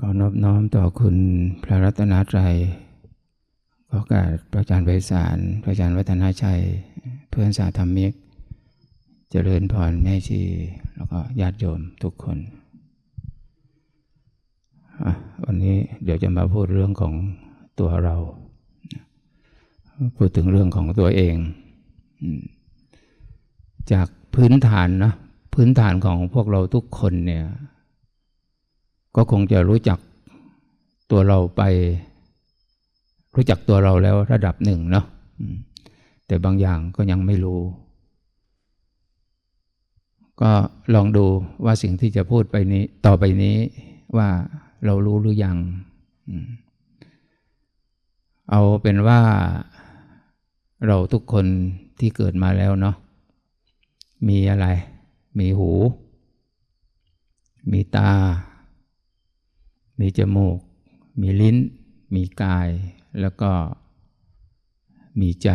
ขอนอบน้อมต่อคุณพระรัตนตรัยขอกาสพระอาจารย์ไพศาลพระอาจารย์วัฒนาชัย เพื่อนสาธรรมิก เจริญพรแม่ชี แล้วก็ญาติโยมทุกคน วันนี้เดี๋ยวจะมาพูดเรื่องของตัวเรา พูดถึงเรื่องของตัวเอง จากพื้นฐานนะพื้นฐานของพวกเราทุกคนเนี่ย ก็คงจะรู้จักตัวเราไป รู้จักตัวเราแล้วระดับหนึ่งเนาะแต่บางอย่างก็ยังไม่รู้ ก็ลองดูว่าสิ่งที่จะพูดไปนี้ ต่อไปนี้ว่าเรารู้หรือยัง เอาเป็นว่าเราทุกคนที่เกิดมาแล้วเนาะมีอะไร มีหู มีตา มีจมูก มีลิ้น มีกาย แล้วก็มีใจ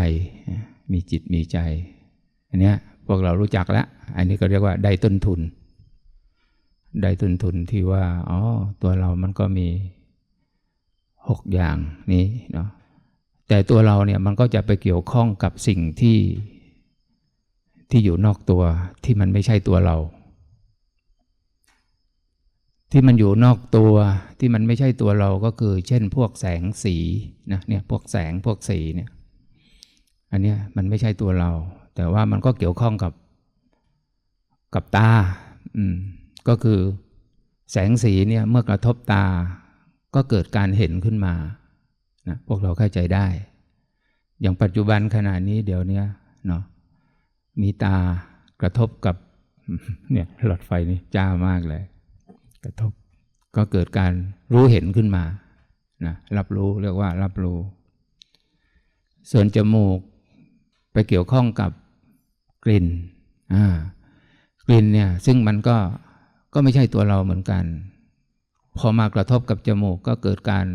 มีจิตมีใจ อันนี้พวกเรารู้จักแล้ว อันนี้ก็เรียกว่าได้ต้นทุน ได้ต้นทุนที่ว่า อ๋อ ตัวเรามันก็มีหกอย่างนี้เนาะ แต่ตัวเราเนี่ยมันก็จะไปเกี่ยวข้องกับสิ่งที่ที่อยู่นอกตัวที่มันไม่ใช่ตัวเรา ที่มันอยู่นอกตัวที่มันไม่ใช่ตัวเราก็คือ เช่นพวกแสงสีนะเนี่ยพวกแสงพวกสีเนี่ยอันเนี้ยมันไม่ใช่ตัวเรา แต่ว่ามันก็เกี่ยวข้องกับกับตาอืมก็คือแสงสีเนี่ยเมื่อกระทบตาก็เกิดการเห็นขึ้นมานะพวกเราเข้าใจได้ อย่างปัจจุบันขณะนี้เดี๋ยวนี้เนาะมีตากระทบกับเนี่ยหลอดไฟนี่จ้ามากเลย กระทบ ก็เกิดการรู้เห็นขึ้นมานะรับรู้เรียกว่ารับรู้ ส่วนจมูกไปเกี่ยวข้องกับกลิ่นอ่ากลิ่นเนี่ยซึ่งมันก็ก็ไม่ใช่ตัวเราเหมือนกัน พอมากระทบกับจมูกก็เกิดการ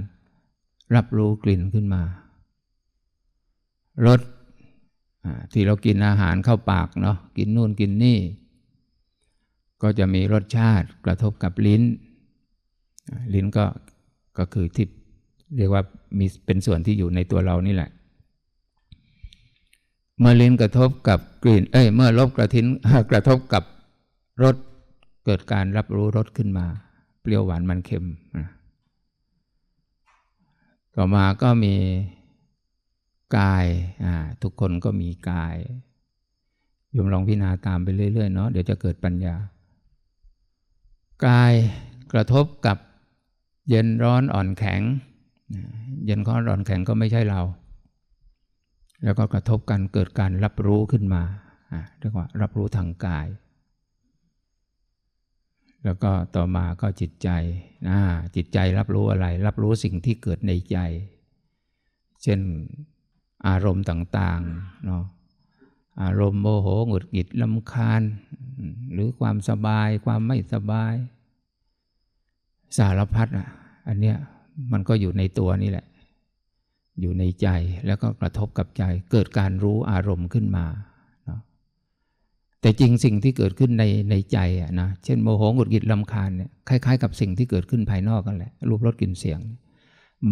รับรู้กลิ่นขึ้นมารสที่เรากินอาหารเข้าปากเนาะกินนู่นกินนี่ ก็จะมีรสชาติกระทบกับลิ้น ลิ้นก็ก็คือที่เรียกว่ามีเป็นส่วนที่อยู่ในตัวเรานี่แหละ เมื่อลิ้นกระทบกับกลิ่น เอ้ย เมื่อลบกระทิ้นกระทบกับรสเกิดการรับรู้รสขึ้นมา เปรี้ยวหวานมันเค็ม ต่อมาก็มีกายทุกคนก็มีกายยมลองพิจารณาตามไปเรื่อยๆเนาะเดี๋ยวจะเกิดปัญญา กายกระทบกับเย็นร้อนอ่อนแข็ง เย็นร้อนอ่อนแข็งก็ไม่ใช่เรา แล้วก็กระทบกันเกิดการรับรู้ขึ้นมาเรียกว่ารับรู้ทางกาย แล้วก็ต่อมาก็จิตใจจิตใจรับรู้อะไร รับรู้สิ่งที่เกิดในใจ เช่นอารมณ์ต่างๆเนาะ อารมณ์โมโหหงุดหงิดลำคาญ หรือความสบายความไม่สบาย สารพัดอะ อันเนี้ยมันก็อยู่ในตัวนี่แหละ อยู่ในใจแล้วก็กระทบกับใจ เกิดการรู้อารมณ์ขึ้นมาเนาะแต่จริงสิ่งที่เกิดขึ้นในในใจอะนะเช่นโมโหหงุดหงิดลำคาญเนี่ยคล้ายๆ กับสิ่งที่เกิดขึ้นภายนอกกันแหละ รูปรสกลิ่นเสียง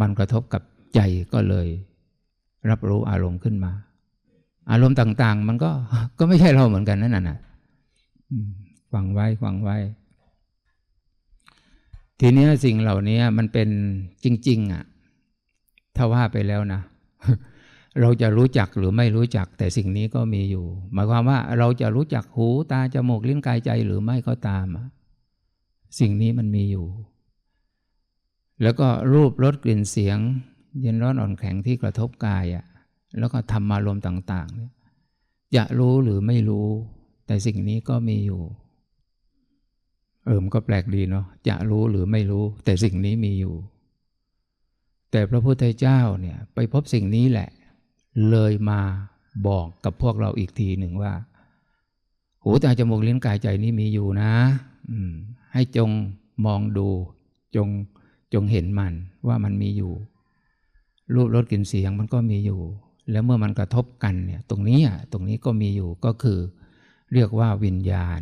มันกระทบกับใจก็เลย รับรู้อารมณ์ขึ้นมา อารมณ์ต่าง ๆ มันก็ก็ไม่ใช่เราเหมือนกันนั่นน่ะฟังไว้ฟังไว้ ทีนี้สิ่งเหล่านี้มันเป็นจริง ๆ อะ ถ้าว่าไปแล้วนะเราจะรู้จักหรือไม่รู้จัก แต่สิ่งนี้ก็มีอยู่ หมายความว่าเราจะรู้จักหูตาจมูกลิ้นกายใจหรือไม่ก็ตาม สิ่งนี้มันมีอยู่ แล้วก็รูปรสกลิ่นเสียง เย็นร้อนอ่อนแข็งที่กระทบกายอะ่ะ แล้วก็ทำอารมต่างๆเนี่ยจะรู้หรือไม่รู้ แต่สิ่งนี้ก็มีอยู่ เออมก็แปลกดีเนาะจะรู้หรือไม่รู้ แต่สิ่งนี้มีอยู่ แต่พระพุทธเจ้าเนี่ยไปพบสิ่งนี้แหละ เลยมาบอกกับพวกเราอีกทีหนึ่งว่าหูตาจมูกลิ้นกายใจนี้มีอยู่นะให้จงมองดู จงจงเห็นมันว่ามันมีอยู่ รูปรสกลิ่นเสียงมันก็มีอยู่ แล้วเมื่อมันกระทบกันเนี่ยตรงนี้อะตรงนี้ก็มีอยู่ก็คือ เรียกว่าวิญญาณ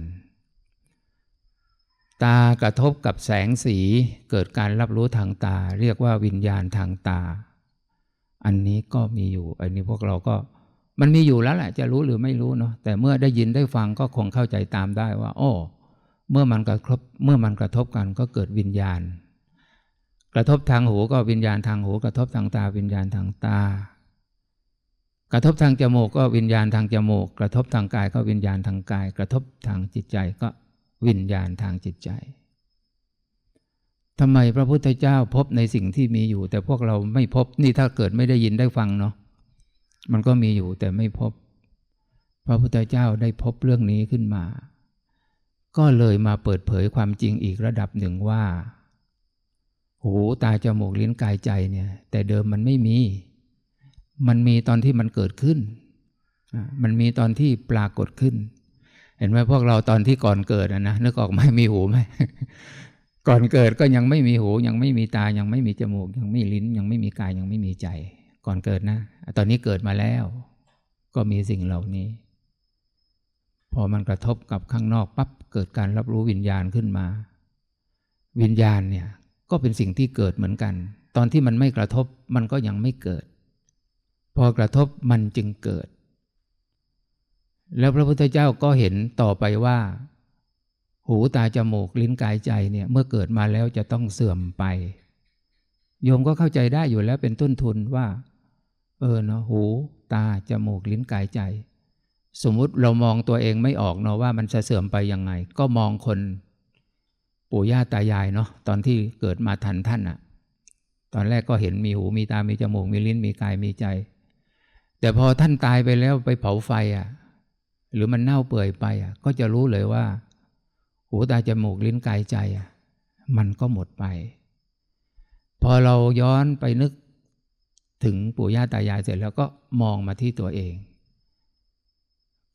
ตากระทบกับแสงสีเกิดการรับรู้ทางตา เรียกว่าวิญญาณทางตา อันนี้ก็มีอยู่ อันนี้พวกเราก็มันมีอยู่แล้วแหละจะรู้หรือไม่รู้เนาะแต่เมื่อได้ยินได้ฟังก็คงเข้าใจตามได้ว่าโอ้เมื่อมันกระทบเมื่อมันกระทบกันก็เกิดวิญญาณ กระทบทางหูก็วิญญาณทางหู กระทบทางตาวิญญาณทางตา กระทบทางจมูกก็วิญญาณทางจมูก กระทบทางกายก็วิญญาณทางกาย กระทบทางจิตใจก็วิญญาณทางจิตใจทำไมพระพุทธเจ้าพบในสิ่งที่มีอยู่ แต่พวกเราไม่พบนี่ถ้าเกิดไม่ได้ยินได้ฟังเนาะมันก็มีอยู่แต่ไม่พบ พระพุทธเจ้าได้พบเรื่องนี้ขึ้นมา ก็เลยมาเปิดเผยความจริงอีกระดับหนึ่งว่าหูตาจมูกลิ้นกายใจเนี่ย แต่เดิมมันไม่มี มันมีตอนที่มันเกิดขึ้น มันมีตอนที่ปรากฏขึ้น เห็นไหมพวกเราตอนที่ก่อนเกิดนะนึกออกไหมมีหูไหมก่อนเกิดก็ยังไม่มีหู ยังไม่มีตายังไม่มีจมูก ยังไม่ลิ้น ยังไม่มีกายยังไม่มีใจ ก่อนเกิดนะ ตอนนี้เกิดมาแล้ว ก็มีสิ่งเหล่านี้ พอมันกระทบกับข้างนอกปั๊บเกิดการรับรู้วิญญาณขึ้นมา วิญญาณเนี่ย ก็เป็นสิ่งที่เกิดเหมือนกัน ตอนที่มันไม่กระทบมันก็ยังไม่เกิด พอกระทบมันจึงเกิด แล้วพระพุทธเจ้าก็เห็นต่อไปว่า หูตาจมูกลิ้นกายใจเนี่ยเมื่อเกิดมาแล้วจะต้องเสื่อมไป โยมก็เข้าใจได้อยู่แล้วเป็นต้นทุนว่า เออเนาะหูตาจมูกลิ้นกายใจ สมมุติเรามองตัวเองไม่ออกเนาะว่ามันจะเสื่อมไปยังไง ก็มองคนปู่ย่าตายายเนาะตอนที่เกิดมาทันท่านอะตอนแรกก็เห็นมีหูมีตามีจมูกมีลิ้นมีกายมีใจ แต่พอท่านตายไปแล้วไปเผาไฟอะ หรือมันเน่าเปื่อยไปอะก็จะรู้เลยว่าหูตาจมูกลิ้นกายใจอะมันก็หมดไป พอเราย้อนไปนึกถึงปู่ย่าตายายเสร็จแล้วก็มองมาที่ตัวเอง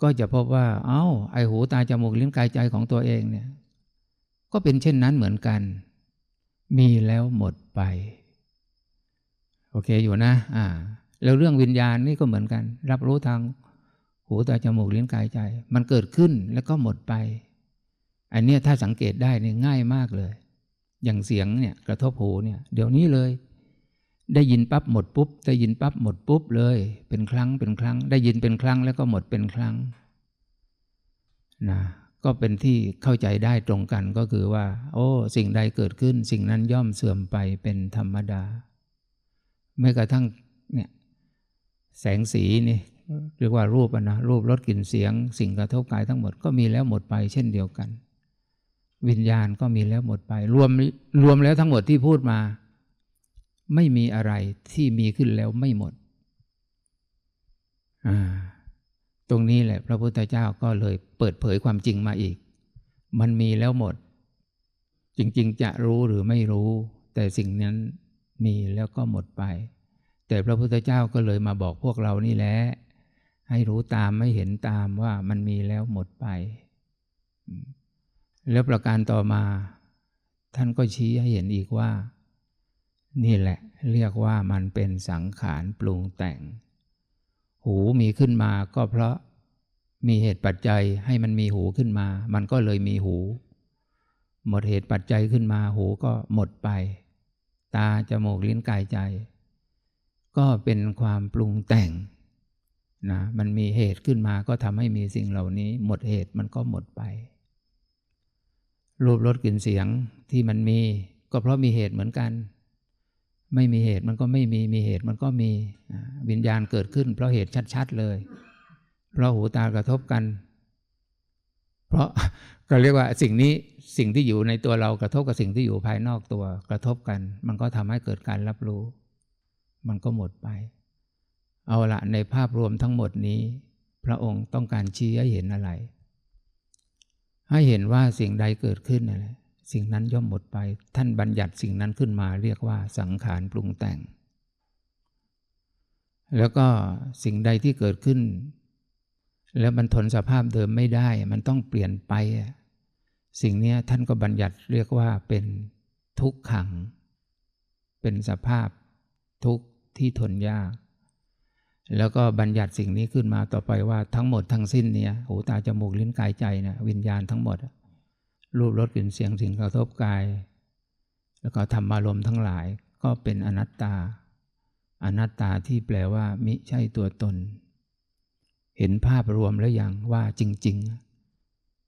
ก็จะพบว่า เอา้า ไอหูตาจมูกลิ้นกายใจของตัวเองเนี่ย ก็เป็นเช่นนั้นเหมือนกัน มีแล้วหมดไป โอเคอยู่นะ อ่า แล้วเรื่องวิญญาณนี่ก็เหมือนกัน รับรู้ทางหูตาจมูกลิ้นกายใจ มันเกิดขึ้นแล้วก็หมดไป อันนี้ถ้าสังเกตได้เนี่ยง่ายมากเลย อย่างเสียงเนี่ยกระทบหูเนี่ย เดี๋ยวนี้เลย ได้ยินปั๊บหมดปุ๊บได้ยินปั๊บหมดปุ๊บเลย เป็นครั้งเป็นครั้ง ได้ยินเป็นครั้งแล้วก็หมดเป็นครั้งนะก็เป็นที่เข้าใจได้ตรงกันก็คือว่า โอ้ สิ่งใดเกิดขึ้น สิ่งนั้นย่อมเสื่อมไปเป็นธรรมดาไม่กระทั่งเนี่ย แสงสีนี่เรียกว่ารูปนะรูปรสกลิ่นเสียง สิ่งกระทบกายทั้งหมดก็มีแล้วหมดไปเช่นเดียวกัน วิญญาณก็มีแล้วหมดไป รวมรวมแล้วทั้งหมดที่พูดมา ไม่มีอะไรที่มีขึ้นแล้วไม่หมดอ่าตรงนี้แหละพระพุทธเจ้าก็เลยเปิดเผยความจริงมาอีก มันมีแล้วหมด จริง ๆ จะรู้หรือไม่รู้ แต่สิ่งนั้นมีแล้วก็หมดไป แต่พระพุทธเจ้าก็เลยมาบอกพวกเรานี่แหละให้รู้ตามไม่เห็นตามว่ามันมีแล้วหมดไป แล้วประการต่อมา ท่านก็ชี้ให้เห็นอีกว่า นี่แหละเรียกว่ามันเป็นสังขารปรุงแต่ง หูมีขึ้นมาก็เพราะมีเหตุปัจจัยให้มันมีหูขึ้นมา มันก็เลยมีหู หมดเหตุปัจจัยขึ้นมาหูก็หมดไป ตาจมูกลิ้นกายใจ ก็เป็นความปรุงแต่งนะมันมีเหตุขึ้นมาก็ทำให้มีสิ่งเหล่านี้ หมดเหตุมันก็หมดไป รูปรสกลิ่นเสียงที่มันมี ก็เพราะมีเหตุเหมือนกัน ไม่มีเหตุมันก็ไม่มีมีเหตุมันก็มีวิญญาณเกิดขึ้น เพราะเหตุชัด ๆ เลย เพราะหูตากระทบกัน เพราะก็เรียกว่าสิ่งนี้สิ่งที่อยู่ในตัวเรากระทบกับสิ่งที่อยู่ภายนอกตัวกระทบกัน มันก็ทำให้เกิดการรับรู้ มันก็หมดไป เอาละในภาพรวมทั้งหมดนี้ พระองค์ต้องการชี้ให้เห็นอะไร ให้เห็นว่าสิ่งใดเกิดขึ้นอะไรสิ่งนั้นย่อมหมดไป ท่านบัญญัติสิ่งนั้นขึ้นมาเรียกว่าสังขารปรุงแต่ง แล้วก็สิ่งใดที่เกิดขึ้น แล้วมันทนสภาพเดิมไม่ได้ มันต้องเปลี่ยนไป สิ่งนี้ท่านก็บัญญัติเรียกว่าเป็นทุกขัง เป็นสภาพทุกข์ ที่ทนยาก แล้วก็บัญญัติสิ่งนี้ขึ้นมาต่อไปว่าทั้งหมดทั้งสิ้นเนี่ยหูตาจมูกลิ้นกายใจเนะวิญญาณทั้งหมด รูปรสกลิ่นเสียงสิ่งกระทบกาย แล้วก็ธรรมารมณ์ทั้งหลายก็เป็นอนัตตา อนัตตาที่แปลว่า มิใช่ตัวตน เห็นภาพรวมแล้วยังว่าจริง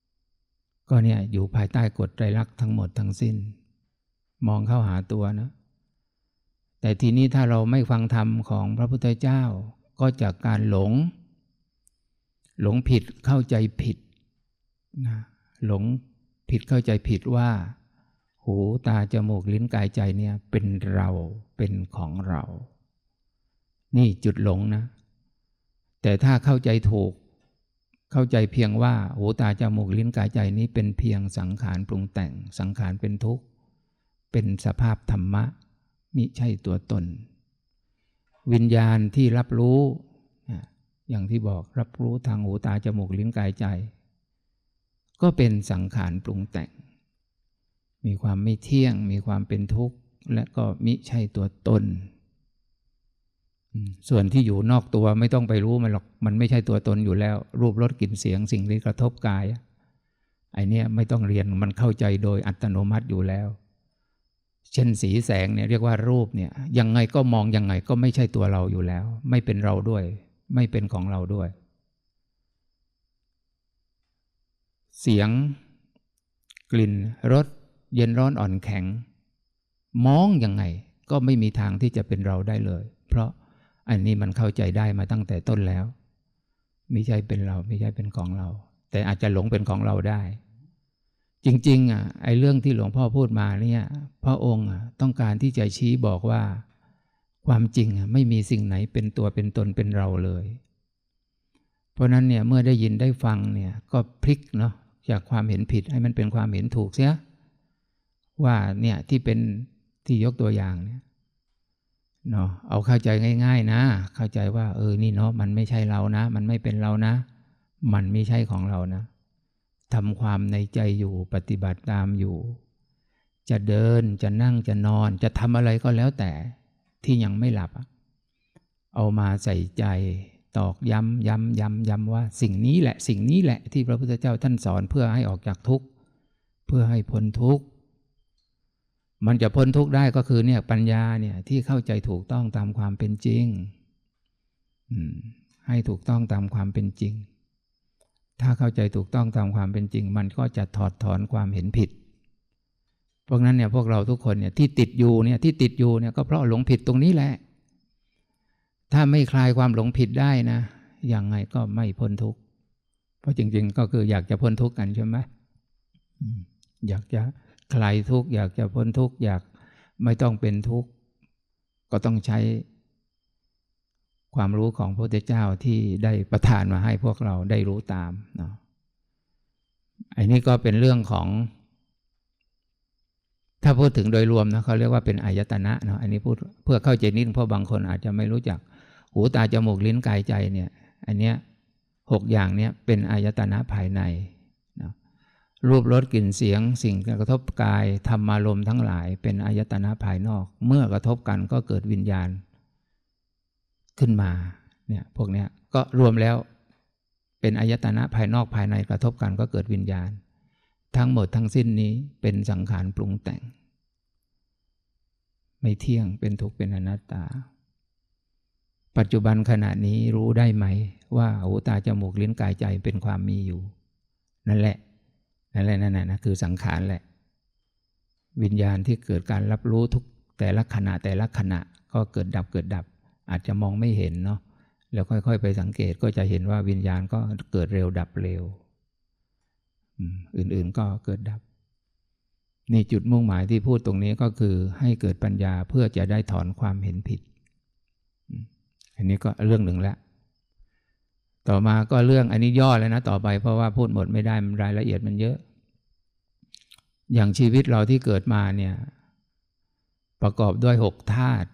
ๆก็เนี่ยอยู่ภายใต้กฎไตรลักษณ์ทั้งหมดทั้งสิ้น มองเข้าหาตัวนะ แต่ทีนี้ถ้าเราไม่ฟังธรรมของพระพุทธเจ้า ก็จากการหลง หลงผิดเข้าใจผิดนะหลงผิดเข้าใจผิดว่า หูตาจมูกลิ้นกายใจเนี่ยเป็นเราเป็นของเรา นี่จุดหลงนะ แต่ถ้าเข้าใจถูก เข้าใจเพียงว่า หูตาจมูกลิ้นกายใจนี้เป็นเพียงสังขารปรุงแต่งสังขารเป็นทุกข์ เป็นสภาพธรรมะ มิใช่ตัวตน วิญญาณที่รับรู้อย่างที่บอกรับรู้ทางหูตาจมูกลิ้นกายใจ ก็เป็นสังขารปรุงแต่ง มีความไม่เที่ยง มีความเป็นทุกข์ และก็มิใช่ตัวตน ส่วนที่อยู่นอกตัวไม่ต้องไปรู้มันหรอกมันไม่ใช่ตัวตนอยู่แล้ว รูปรสกลิ่นเสียงสิ่งที่กระทบกายไอเนี้ยไม่ต้องเรียนมันเข้าใจโดยอัตโนมัติอยู่แล้ว เช่นสีแสงเนี่ยเรียกว่ารูปเนี่ยยังไงก็มองยังไงก็ไม่ใช่ตัวเราอยู่แล้ว ไม่เป็นเราด้วย ไม่เป็นของเราด้วย เสียง กลิ่นรสเย็นร้อนอ่อนแข็ง มองยังไงก็ไม่มีทางที่จะเป็นเราได้เลย เพราะอันนี้มันเข้าใจได้มาตั้งแต่ต้นแล้ว ไม่ใช่เป็นเราไม่ใช่เป็นของเรา แต่อาจจะหลงเป็นของเราได้ จริง ๆอะไอ้เรื่องที่หลวงพ่อพูดมาเนี่ยพระองค์ต้องการที่จะชี้บอกว่า ความจริงอะไม่มีสิ่งไหนเป็นตัวเป็นตนเป็นเราเลย เพราะนั้นเนี่ยเมื่อได้ยินได้ฟังเนี่ยก็พลิกเนาะจากความเห็นผิดให้มันเป็นความเห็นถูกเสียว่าเนี่ยที่เป็นที่ยกตัวอย่างเนี่ยเนาะเอาเข้าใจง่าย ๆ นะ เข้าใจว่า เออนี่เนาะมันไม่ใช่เรานะ มันไม่เป็นเรานะ มันไม่ใช่ของเรานะ ทำความในใจอยู่ปฏิบัติตามอยู่ จะเดินจะนั่งจะนอน จะทำอะไรก็แล้วแต่ที่ยังไม่หลับ เอามาใส่ใจ ตอกย้ำย้ำย้ำย้ำว่า สิ่งนี้แหละ สิ่งนี้แหละที่พระพุทธเจ้าท่านสอนเพื่อให้ออกจากทุกข์ เพื่อให้พ้นทุกข์ มันจะพ้นทุกข์ได้ก็คือเนี่ยปัญญาเนี่ยที่เข้าใจถูกต้องตามความเป็นจริงให้ถูกต้องตามความเป็นจริง ถ้าเข้าใจถูกต้องตามความเป็นจริง มันก็จะถอดถอนความเห็นผิดพวกนั้นเนี่ยพวกเราทุกคนเนี่ยที่ติดอยู่เนี่ยที่ติดอยู่เนี่ยก็เพราะหลงผิดตรงนี้แหละ ถ้าไม่คลายความหลงผิดได้นะยังไงก็ไม่พ้นทุกข์เพราะจริง ๆ ก็คืออยากจะพ้นทุกข์กันใช่ไหมอยากจะคลายทุกข์อยากจะพ้นทุกข์อยากไม่ต้องเป็นทุกข์ก็ต้องใช้ ความรู้ของพระพุทธเจ้าที่ได้ประทานมาให้พวกเราได้รู้ตามเนาะอันนี้ก็เป็นเรื่องของ ถ้าพูดถึงโดยรวมนะเขาเรียกว่าเป็นอายตนะเนาะอันนี้พูดเพื่อเข้าใจนิดเพราะบางคนอาจจะไม่รู้จัก หูตาจมูกลิ้นกายใจเนี่ย อันเนี้ยหกอย่างเนี้ยเป็นอายตนะภายในนะรูปรสกลิ่นเสียง สิ่งกระทบกายธรรมารมทั้งหลาย เป็นอายตนะภายนอก เมื่อกระทบกันก็เกิดวิญญาณ ขึ้นมาเนี่ยพวกเนี้ยก็รวมแล้วเป็นอายตนะภายนอกภายในกระทบกันก็เกิดวิญญาณ ทั้งหมดทั้งสิ้นนี้เป็นสังขารปรุงแต่ง ไม่เที่ยงเป็นทุกข์เป็นอนัตตา ปัจจุบันขณะนี้รู้ได้ไหม ว่าหูตาจมูกลิ้นกายใจเป็นความมีอยู่ นั่นแหละนั่นแหละนั่นแหละนะคือสังขารแหละ วิญญาณที่เกิดการรับรู้ทุกแต่ละขณะแต่ละขณะก็เกิดดับเกิดดับ อาจจะมองไม่เห็นเนาะแล้วค่อยๆ ไปสังเกตก็จะเห็นว่าวิญญาณก็เกิดเร็วดับเร็วอื่นๆก็เกิดดับ นี่จุดมุ่งหมายที่พูดตรงนี้ก็คือให้เกิดปัญญาเพื่อจะได้ถอนความเห็นผิด อันนี้ก็เรื่องหนึ่งแล้วต่อมาก็เรื่องอันนี้ย่อแล้วนะต่อไปเพราะว่าพูดหมดไม่ได้มันรายละเอียดมันเยอะ อย่างชีวิตเราที่เกิดมาเนี่ย ประกอบด้วยหกธาตุ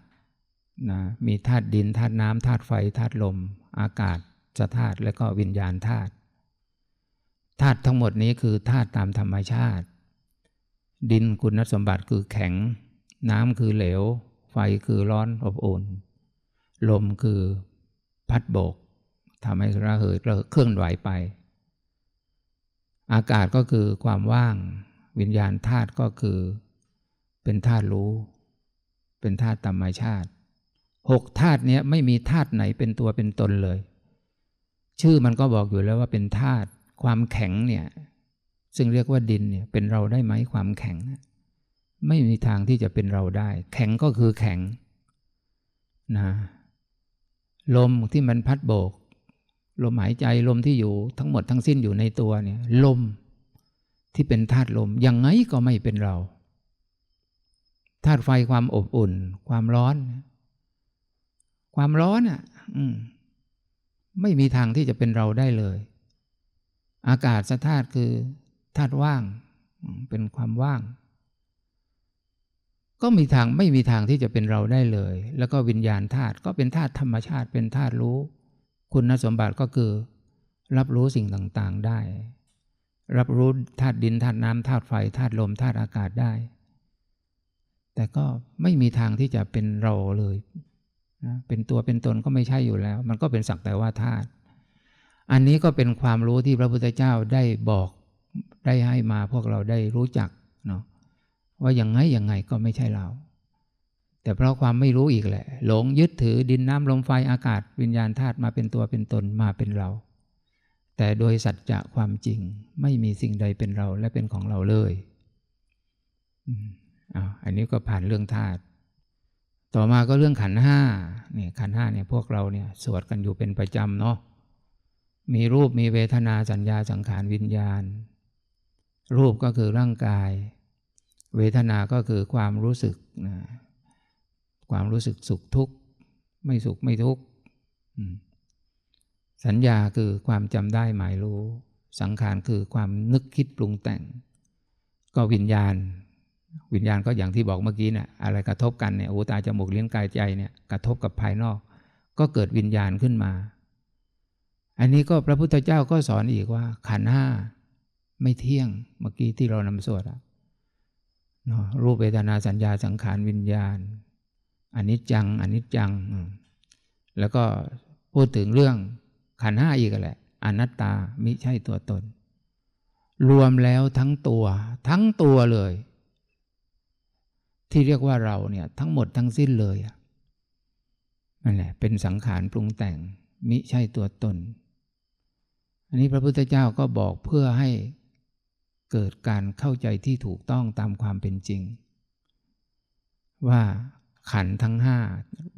นะมีธาตุดินธาตุน้ำธาตุไฟธาตุลม อากาศจะธาตุและก็วิญญาณธาตุธาตุทั้งหมดนี้คือธาตุตามธรรมชาติ ดินคุณสมบัติคือแข็ง น้ำคือเหลว ไฟคือร้อนอบอุ่น ลมคือพัดโบกทำให้ระเหยเคลื่อนไหวไป อากาศก็คือความว่าง วิญญาณธาตุก็คือ เป็นธาตุรู้ เป็นธาตุธรรมชาติ หกธาตุเนี้ยไม่มีธาตุไหนเป็นตัวเป็นตนเลย ชื่อมันก็บอกอยู่แล้วว่าเป็นธาตุความแข็งเนี่ยซึ่งเรียกว่าดินเนี่ยเป็นเราได้ไหมความแข็ง ไม่มีทางที่จะเป็นเราได้ แข็งก็คือแข็งนะลมที่มันพัดโบก ลมหายใจลมที่อยู่ทั้งหมดทั้งสิ้นอยู่ในตัวเนี่ยลมที่เป็นธาตุลมยังไงก็ไม่เป็นเราธาตุไฟความอบอุ่น ความร้อน ความร้อนอะไม่มีทางที่จะเป็นเราได้เลย อากาศธาตุคือธาตุว่าง เป็นความว่าง ก็มีทางไม่มีทางที่จะเป็นเราได้เลย แล้วก็วิญญาณธาตุก็เป็นธาตุธรรมชาติเป็นธาตุรู้ คุณสมบัติก็คือ รับรู้สิ่งต่างๆได้ รับรู้ธาตุดินธาตุน้ำธาตุไฟธาตุลมธาตุอากาศได้แต่ก็ไม่มีทางที่จะเป็นเราเลย นะเป็นตัวเป็นตนก็ไม่ใช่อยู่แล้ว มันก็เป็นสักแต่ว่าธาตุอันนี้ก็เป็นความรู้ที่พระพุทธเจ้าได้บอกได้ให้มาพวกเราได้รู้จักเนาะว่าอย่างไงอย่างไงก็ไม่ใช่เรา แต่เพราะความไม่รู้อีกแหละ หลงยึดถือดินน้ำลมไฟอากาศวิญญาณธาตุมาเป็นตัวเป็นตนมาเป็นเรา แต่โดยสัจจะความจริงไม่มีสิ่งใดเป็นเราและเป็นของเราเลยอืมอันนี้ก็ผ่านเรื่องธาตุ ต่อมาก็เรื่องขันห้าเนี่ยขันห้าเนี่ยพวกเราเนี่ยสวดกันอยู่เป็นประจำเนาะมีรูปมีเวทนาสัญญาสังขารวิญญาณ รูปก็คือร่างกาย เวทนาก็คือความรู้สึกนะความรู้สึกสุขทุกข์ ไม่สุขไม่ทุกข์สัญญาคือความจำได้หมายรู้ สังขารคือความนึกคิดปรุงแต่ง ก็วิญญาณ วิญญาณก็อย่างที่บอกเมื่อกี้เนี่ยอะไรกระทบกันเนี่ยหูตาจมูกเลิ้ยนกายใจเนี่ยกระทบกับภายนอก ก็เกิดวิญญาณขึ้นมา อันนี้ก็พระพุทธเจ้าก็สอนอีกว่า ขันห้าไม่เที่ยงเมื่อกี้ที่เรานำสวดอะรูปเวทนาสัญญาสังขารวิญญาณอันนี้จังอันนี้จัง แล้วก็พูดถึงเรื่องขันห้าอีกแหละอนัตตามิใช่ตัวตน รวมแล้วทั้งตัว ทั้งตัวเลย ที่เรียกว่าเราเนี่ยทั้งหมดทั้งสิ้นเลยนั่นแหละเป็นสังขารปรุงแต่งมิใช่ตัวตน อันนี้พระพุทธเจ้าก็บอกเพื่อให้เกิดการเข้าใจที่ถูกต้องตามความเป็นจริง ว่าขันทั้งห้า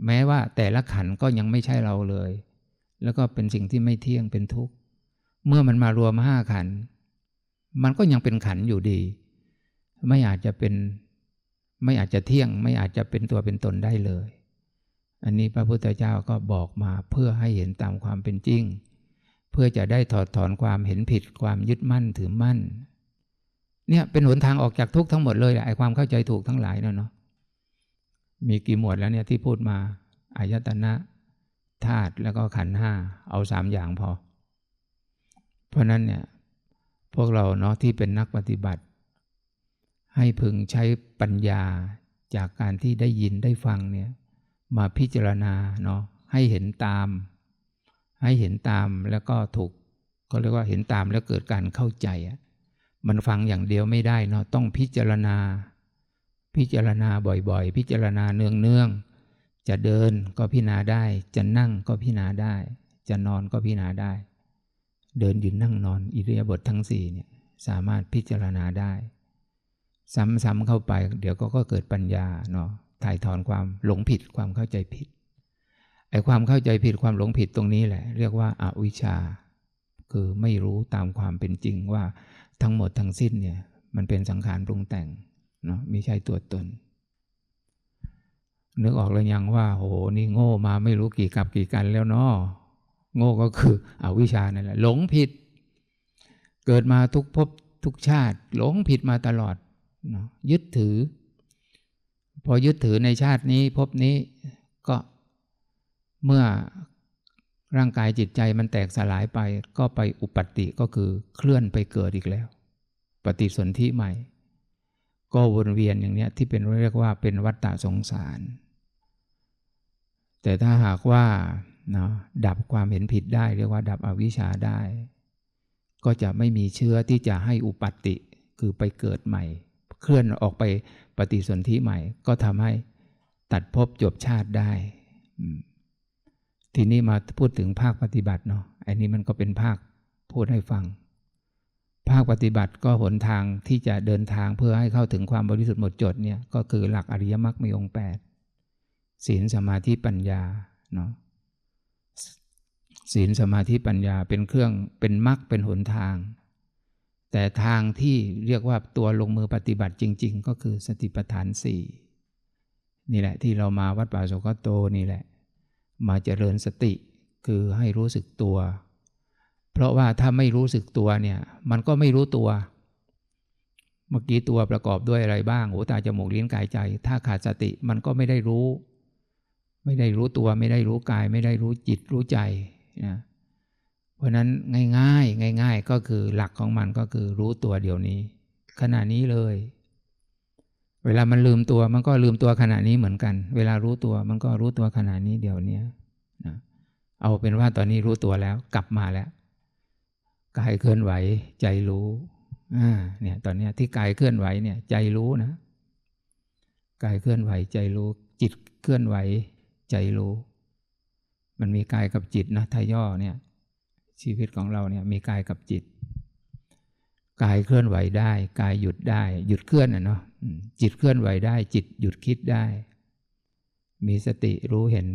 แม้ว่าแต่ละขันก็ยังไม่ใช่เราเลย แล้วก็เป็นสิ่งที่ไม่เที่ยงเป็นทุกข์ เมื่อมันมารวมห้าขัน มันก็ยังเป็นขันอยู่ดี ไม่อาจจะเป็น ไม่อาจจะเที่ยงไม่อาจจะเป็นตัวเป็นตนได้เลย อันนี้พระพุทธเจ้าก็บอกมาเพื่อให้เห็นตามความเป็นจริง เพื่อจะได้ถอดถอนความเห็นผิดความยึดมั่นถือมั่น เนี่ยเป็นหนทางออกจากทุกข์ทั้งหมดเลยไอ้ความเข้าใจถูกทั้งหลายเนาะมีกี่หมวดแล้วเนี่ยที่พูดมาอายตนะธาตุแล้วก็ขันห้าเอาสามอย่างพอ เพราะนั้นเนี่ยพวกเราเนาะที่เป็นนักปฏิบัติ ให้พึงใช้ปัญญาจากการที่ได้ยินได้ฟังเนี่ยมาพิจารณาเนาะให้เห็นตาม ให้เห็นตามแล้วก็ถูกก็เรียกว่าเห็นตามแล้วเกิดการเข้าใจ มันฟังอย่างเดียวไม่ได้เนาะต้องพิจารณา พิจารณาบ่อยๆ พิจารณาเนืองๆ จะเดินก็พิจารณาได้ จะนั่งก็พิจารณาได้ จะนอนก็พิจารณาได้ เดินยืนนั่งนอนอิริยาบถททั้งสี่เนี่ยสามารถพิจารณาได้ ซ้ำๆเข้าไป เดี๋ยวก็ก็เกิดปัญญาเนาะถ่ายถอนความหลงผิดความเข้าใจผิดไอ้ความเข้าใจผิดความหลงผิดตรงนี้แหละ เรียกว่าอาวิชชา คือไม่รู้ตามความเป็นจริงว่าทั้งหมดทั้งสิ้นเนี่ยมันเป็นสังขารปรุงแต่งเนาะไม่ใช่ตัวตน นึกออกเลยยังว่าโหนี่โง่มาไม่รู้กี่กับกี่กันแล้วเนาะโง่ก็คืออวิชชานั่นแหละหลงผิด เกิดมาทุกภพทุกชาติ หลงผิดมาตลอด ยึดถือ พอยึดถือในชาตินี้พบนี้ก็เมื่อร่างกายจิตใจมันแตกสลายไป ก็ไปอุปัติก็คือเคลื่อนไปเกิดอีกแล้ว ปฏิสนธิใหม่ ก็วนเวียนอย่างนี้ที่เป็นเรียกว่าเป็นวัฏฏะสงสาร แต่ถ้าหากว่าเนาะดับความเห็นผิดได้ เรียกว่า ดับอวิชชาได้ ก็จะไม่มีเชื้อที่จะให้อุปัติคือไปเกิดใหม่ เคลื่อนออกไปปฏิสนธิใหม่ ก็ทำให้ตัดภพจบชาติได้ ทีนี้มาพูดถึงภาคปฏิบัติเนาะอันนี้มันก็เป็นภาคพูดให้ฟัง ภาคปฏิบัติก็หนทางที่จะเดินทางเพื่อให้เข้าถึงความบริสุทธิ์หมดจดเนี่ยก็คือหลักอริยมรรคมีองค์แปดศีลสมาธิปัญญาเนาะศีลสมาธิปัญญาเป็นเครื่องเป็นมรรคเป็นหนทาง แต่ทางที่เรียกว่าตัวลงมือปฏิบัติจริง ๆ ก็คือสติปัฏฐานสี่นี่แหละที่เรามาวัดป่าสุกโตนี่แหละ มาเจริญสติคือให้รู้สึกตัว เพราะว่าถ้าไม่รู้สึกตัวเนี่ยมันก็ไม่รู้ตัว เมื่อกี้ตัวประกอบด้วยอะไรบ้างหูตาจมูกลิ้นกายใจ ถ้าขาดสติมันก็ไม่ได้รู้ ไม่ได้รู้ตัวไม่ได้รู้กาย ไม่ได้รู้จิตรู้ใจนะ เพราะนั้นง่ายๆ ง่าย ๆ ก็คือหลักของมันก็คือรู้ตัวเดี๋ยวนี้ ขณะนี้เลย เวลามันลืมตัวมันก็ลืมตัวขณะนี้เหมือนกัน เวลารู้ตัวมันก็รู้ตัวขณะนี้เดี๋ยวนี้นะเอาเป็นว่าตอนนี้รู้ตัวแล้วกลับมาแล้วกายเคลื่อนไหวใจรู้อ่าเนี่ยตอนนี้ที่กายเคลื่อนไหวเนี่ยใจรู้นะกายเคลื่อนไหวใจรู้ จิตเคลื่อนไหวใจรู้ มันมีกายกับจิตนะถ้าย่อเนี่ย ชีวิตของเราเนี่ยมีกายกับจิต กายเคลื่อนไหวได้ กายหยุดได้ หยุดเคลื่อนอะเนาะจิตเคลื่อนไหวได้ จิตหยุดคิดได้ มีสติรู้เห็น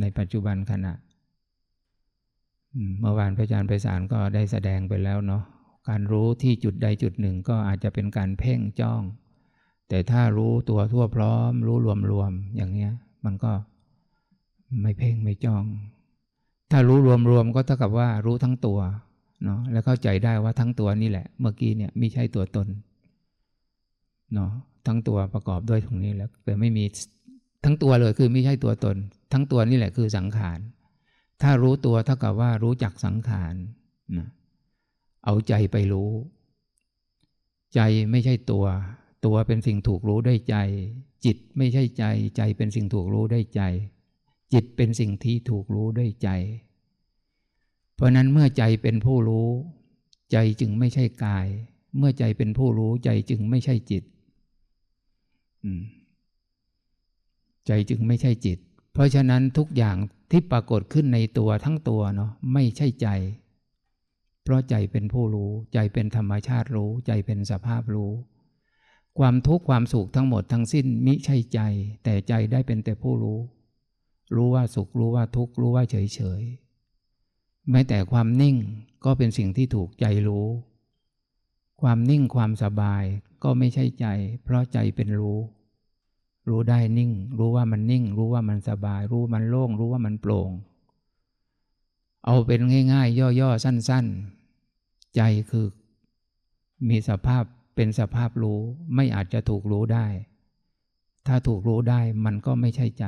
ในปัจจุบันขณะเมื่อวานพระอาจารย์ไพศาลก็ได้แสดงไปแล้วเนาะการรู้ที่จุดใดจุดหนึ่งก็อาจจะเป็นการเพ่งจ้อง แต่ถ้ารู้ตัวทั่วพร้อม รู้รวมๆอย่างเนี้ย มันก็ไม่เพ่งไม่จ้อง ถ้ารู้รวมๆก็เท่ากับว่ารู้ทั้งตัวเนาะแล้วเข้าใจได้ว่าทั้งตัวนี่แหละ เมื่อกี้เนี่ยไม่ใช่ตัวตนเนาะทั้งตัวประกอบด้วยตรงนี้แล้วแต่ไม่มีทั้งตัวเลยคือไม่ใช่ตัวตน ทั้งตัวนี่แหละคือสังขาร ถ้ารู้ตัวเท่ากับว่ารู้จักสังขารนะเอาใจไปรู้ ใจไม่ใช่ตัว ตัวเป็นสิ่งถูกรู้ได้ใจ จิตไม่ใช่ใจ ใจเป็นสิ่งถูกรู้ได้ใจ จิตเป็นสิ่งที่ถูกรู้ด้วยใจ เพราะนั้นเมื่อใจเป็นผู้รู้ ใจจึงไม่ใช่กาย เมื่อใจเป็นผู้รู้ใจจึงไม่ใช่จิตใจจึงไม่ใช่จิต เพราะฉะนั้นทุกอย่างที่ปรากฏขึ้นในตัวทั้งตัวเนาะไม่ใช่ใจ เพราะใจเป็นผู้รู้ ใจเป็นธรรมชาติรู้ ใจเป็นสภาพรู้ ความทุกข์ความสุขทั้งหมดทั้งสิ้นมิใช่ใจ แต่ใจได้เป็นแต่ผู้รู้ รู้ว่าสุขรู้ว่าทุกข์รู้ว่าเฉยเฉยแม้แต่ความนิ่งก็เป็นสิ่งที่ถูกใจรู้ ความนิ่งความสบายก็ไม่ใช่ใจ เพราะใจเป็นรู้ รู้ได้นิ่ง รู้ว่ามันนิ่ง รู้ว่ามันสบาย รู้มันโล่ง รู้ว่ามันโปร่ง เอาเป็นง่ายๆ ย่อๆ สั้นๆ ใจคือมีสภาพเป็นสภาพรู้ไม่อาจจะถูกรู้ได้ ถ้าถูกรู้ได้มันก็ไม่ใช่ใจ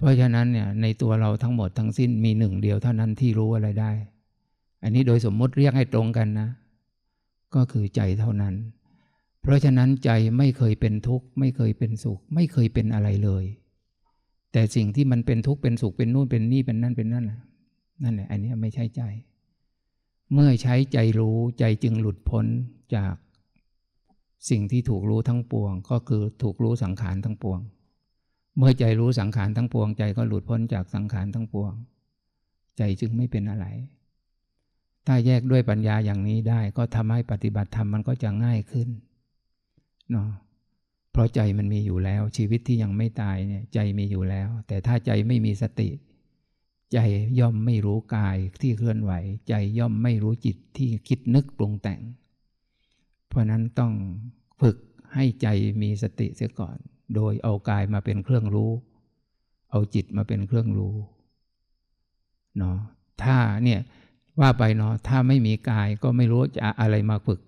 เพราะฉะนั้นเนี่ยในตัวเราทั้งหมดทั้งสิ้นมีหนึ่งเดียวเท่านั้นที่รู้อะไรได้ อันนี้โดยสมมติเรียกให้ตรงกันนะ ก็คือใจเท่านั้น เพราะฉะนั้นใจไม่เคยเป็นทุกข์ไม่เคยเป็นสุข ไม่เคยเป็นอะไรเลย แต่สิ่งที่มันเป็นทุกข์เป็นสุขเป็นนู่นเป็นนี่เป็นนั่นเป็นนั่นนั่นแหละอันนี้ไม่ใช่ใจ เมื่อใช้ใจรู้ใจจึงหลุดพ้นจากสิ่งที่ถูกรู้ทั้งปวง ก็คือถูกรู้สังขารทั้งปวง เมื่อใจรู้สังขารทั้งปวง ใจก็หลุดพ้นจากสังขารทั้งปวง ใจจึงไม่เป็นอะไร ถ้าแยกด้วยปัญญาอย่างนี้ได้ก็ทำให้ปฏิบัติธรรมมันก็จะง่ายขึ้นเนาะเพราะใจมันมีอยู่แล้ว ชีวิตที่ยังไม่ตายเนี่ยใจมีอยู่แล้ว แต่ถ้าใจไม่มีสติ ใจย่อมไม่รู้กายที่เคลื่อนไหว ใจย่อมไม่รู้จิตที่คิดนึกปรุงแต่ง เพราะนั้นต้องฝึกให้ใจมีสติเสียก่อน โดยเอากายมาเป็นเครื่องรู้ เอาจิตมาเป็นเครื่องรู้เนาะถ้าเนี่ยว่าไปเนาะถ้าไม่มีกายก็ไม่รู้จะอะไรมาฝึก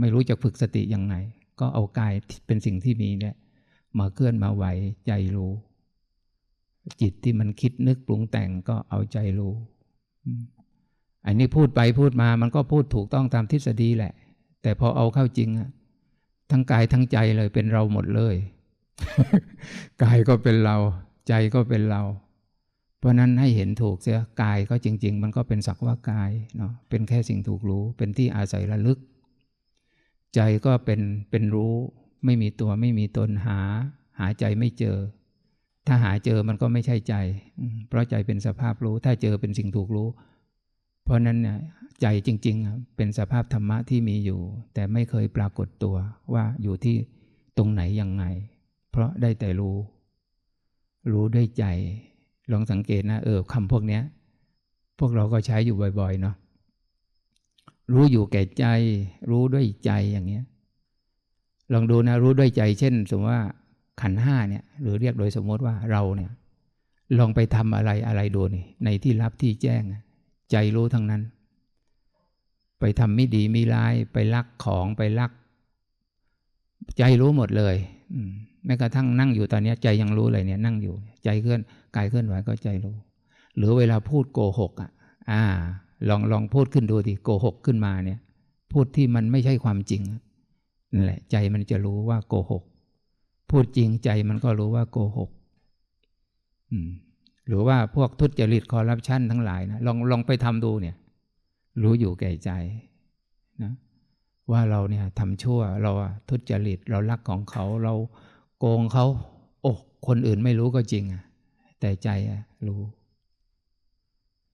ไม่รู้จะฝึกสติยังไง ก็เอากายเป็นสิ่งที่มีเนี่ยมาเคลื่อนมาไหวใจรู้ จิตที่มันคิดนึกปรุงแต่งก็เอาใจรู้อันนี้พูดไปพูดมามันก็พูดถูกต้องตามทฤษฎีแหละ แต่พอเอาเข้าจริงอะทั้งกายทั้งใจเลยเป็นเราหมดเลย กายก็เป็นเรา ใจก็เป็นเรา เพราะนั้นให้เห็นถูกเสียกายก็จริง ๆ มันก็เป็นสักว่ากายเนาะเป็นแค่สิ่งถูกรู้ เป็นที่อาศัยระลึก ใจก็เป็นเป็นรู้ ไม่มีตัวไม่มีตนหา หาใจไม่เจอ ถ้าหาเจอมันก็ไม่ใช่ใจ เพราะใจเป็นสภาพรู้ ถ้าเจอเป็นสิ่งถูกรู้ เพราะนั้นเนี่ยใจจริง ๆ เป็นสภาพธรรมะที่มีอยู่ แต่ไม่เคยปรากฏตัวว่าอยู่ที่ตรงไหนยังไง เพราะได้แต่รู้ รู้ด้วยใจ ลองสังเกตนะ เออคำพวกเนี้ย พวกเราก็ใช้อยู่บ่อยๆเนาะรู้อยู่แก่ใจ รู้ด้วยใจอย่างเงี้ย ลองดูนะ รู้ด้วยใจ เช่น สมมติว่าขันห้าเนี่ย หรือเรียกโดยสมมติว่าเราเนี่ย ลองไปทำอะไรอะไรดูนี่ในที่รับที่แจ้ง ใจรู้ทั้งนั้น ไปทำไม่ดีไม่ร้าย ไปลักของไปลัก ใจรู้หมดเลยแม้กระทั่งนั่งอยู่ตอนนี้ใจยังรู้เลยเนี่ยนั่งอยู่ ใจเคลื่อนกายเคลื่อนไหวก็ใจรู้ หรือเวลาพูดโกหกอะ อ่า ลองลองพูดขึ้นดูดิโกหกขึ้นมาเนี่ย พูดที่มันไม่ใช่ความจริงนั่นแหละ ใจมันจะรู้ว่าโกหก พูดจริงใจมันก็รู้ว่าโกหกหรือว่าพวกทุจริตคอร์รัปชันทั้งหลายนะลองลองไปทำดูเนี่ย รู้อยู่แก่ใจนะ ว่าเราเนี่ยทำชั่วเราทุจริตเราลักของเขาเราโกงเขาโอ้คนอื่นไม่รู้ก็จริงอะแต่ใจอะรู้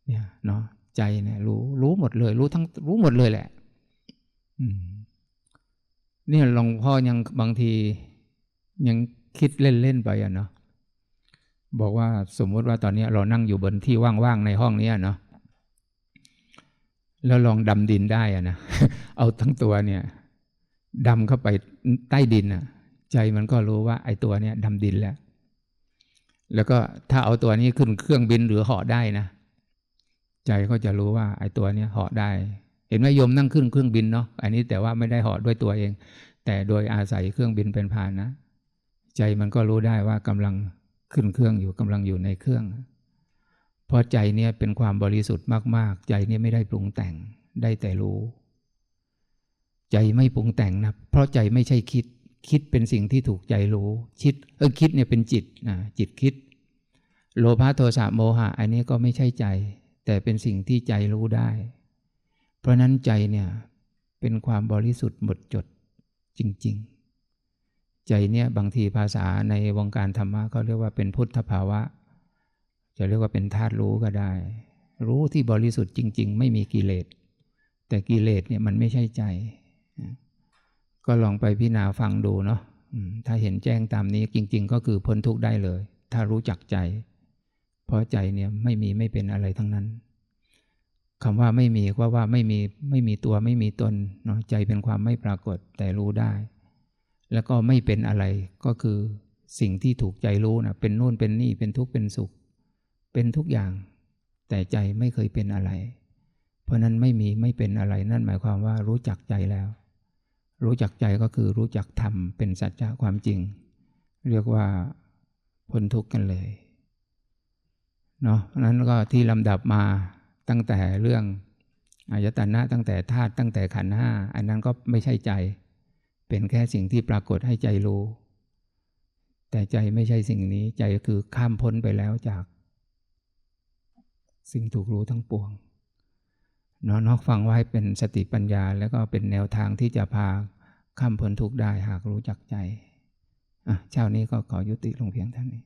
เนี่ยเนาะใจเนี่ยรู้รู้หมดเลย รู้ทั้งรู้หมดเลยแหละอืมเนี่ยหลวงพ่อยังบางทียังคิดเล่นๆไปอะเนาะบอกว่าสมมุติว่าตอนนี้เรานั่งอยู่บนที่ว่างๆในห้องเนี้ยเนาะแล้วลองดำดินได้อะนะ เอาทั้งตัวเนี่ยดำเข้าไปใต้ดินอะใจมันก็รู้ว่าไอ้ตัวเนี้ยดำดินแล้ว แล้วก็ถ้าเอาตัวนี้ขึ้นเครื่องบินหรือเหาะได้นะ ใจก็จะรู้ว่าไอ้ตัวเนี้ยเหาะได้ เห็นไหมโยมนั่งขึ้นเครื่องบินเนาะอันนี้แต่ว่าไม่ได้เหาะด้วยตัวเอง แต่โดยอาศัยเครื่องบินเป็นพาหนะ ใจมันก็รู้ได้ว่ากำลังขึ้นเครื่องอยู่กำลังอยู่ในเครื่องเพราะใจเนี่ยเป็นความบริสุทธิ์มาก ๆ ใจเนี่ยไม่ได้ปรุงแต่งได้แต่รู้ ใจไม่ปรุงแต่งนะเพราะใจไม่ใช่คิด คิดเป็นสิ่งที่ถูกใจรู้คิดเออคิดเนี่ยเป็นจิตนะจิตคิด โลภะโทสะโมหะ อันนี้ก็ไม่ใช่ใจ แต่เป็นสิ่งที่ใจรู้ได้ เพราะนั้นใจเนี่ยเป็นความบริสุทธิ์หมดจดจริง ๆ ใจเนี่ยบางทีภาษาในวงการธรรมะก็เรียกว่าเป็นพุทธภาวะ จะเรียกว่าเป็นธาตุรู้ก็ได้ รู้ที่บริสุทธิ์จริง ๆ ไม่มีกิเลสแต่กิเลสเนี่ยมันไม่ใช่ใจ ก็ลองไปพิจารณาฟังดูเนาะถ้าเห็นแจ้งตามนี้จริง ๆ ก็คือพ้นทุกข์ได้เลย ถ้ารู้จักใจ เพราะใจเนี่ยไม่มีไม่เป็นอะไรทั้งนั้นคำว่าไม่มีก็ว่าไม่มีไม่มีตัวไม่มีตนเนาะใจเป็นความไม่ปรากฏแต่รู้ได้ แล้วก็ไม่เป็นอะไรก็คือสิ่งที่ถูกใจรู้นะเป็นนู่นเป็นนี่เป็นทุกข์เป็นสุข เป็นทุกอย่าง แต่ใจไม่เคยเป็นอะไร เพราะนั้นไม่มีไม่เป็นอะไรนั่นหมายความว่ารู้จักใจแล้ว รู้จักใจก็คือรู้จักธรรมเป็นสัจจะความจริง เรียกว่าพ้นทุกข์กันเลยเนาะนั้นก็ที่ลำดับมาตั้งแต่เรื่องอายตนะตั้งแต่ธาตุตั้งแต่ขันห้าอันนั้นก็ไม่ใช่ใจ เป็นแค่สิ่งที่ปรากฏให้ใจรู้ แต่ใจไม่ใช่สิ่งนี้ใจก็คือข้ามพ้นไปแล้วจาก สิ่งถูกรู้ทั้งปวง เนาะนอกฟังไว้เป็นสติปัญญา แล้วก็เป็นแนวทางที่จะพาข้ามพ้นทุกข์ได้หากรู้จักใจอะเช้านี้ก็ขอยุติลงเพียงเท่านี้